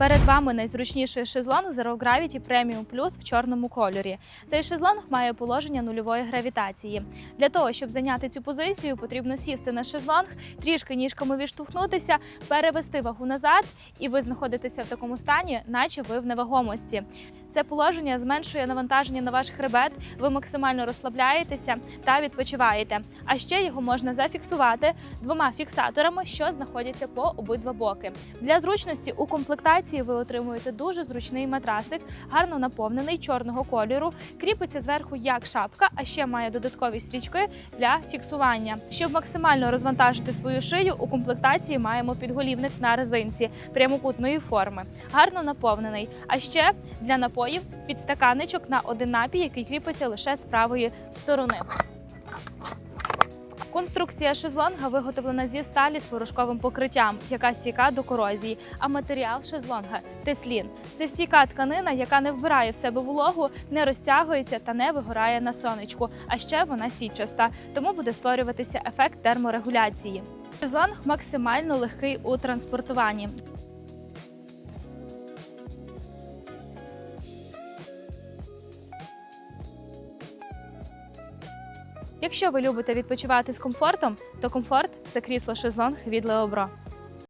Перед вами найзручніший шезлонг Zero Gravity Premium Plus в чорному кольорі. Цей шезлонг має положення нульової гравітації. Для того, щоб зайняти цю позицію, потрібно сісти на шезлонг, трішки ніжками відштовхнутися, перевести вагу назад, і ви знаходитеся в такому стані, наче ви в невагомості. Це положення зменшує навантаження на ваш хребет, ви максимально розслабляєтеся та відпочиваєте. А ще його можна зафіксувати двома фіксаторами, що знаходяться по обидва боки. Для зручності у комплектації ви отримуєте дуже зручний матрасик, гарно наповнений чорного кольору, кріпиться зверху як шапка, а ще має додаткові стрічки для фіксування. Щоб максимально розвантажити свою шию, у комплектації маємо підголівник на резинці прямокутної форми, гарно наповнений. А ще для напоїв підстаканничок на один напій, який кріпиться лише з правої сторони. Конструкція шезлонга виготовлена зі сталі з порошковим покриттям, яка стійка до корозії. А матеріал шезлонга теслін. Це стійка тканина, яка не вбирає в себе вологу, не розтягується та не вигорає на сонечку. А ще вона сітчаста, тому буде створюватися ефект терморегуляції. Шезлонг максимально легкий у транспортуванні. Якщо ви любите відпочивати з комфортом, то комфорт це крісло шезлонг від Леобро.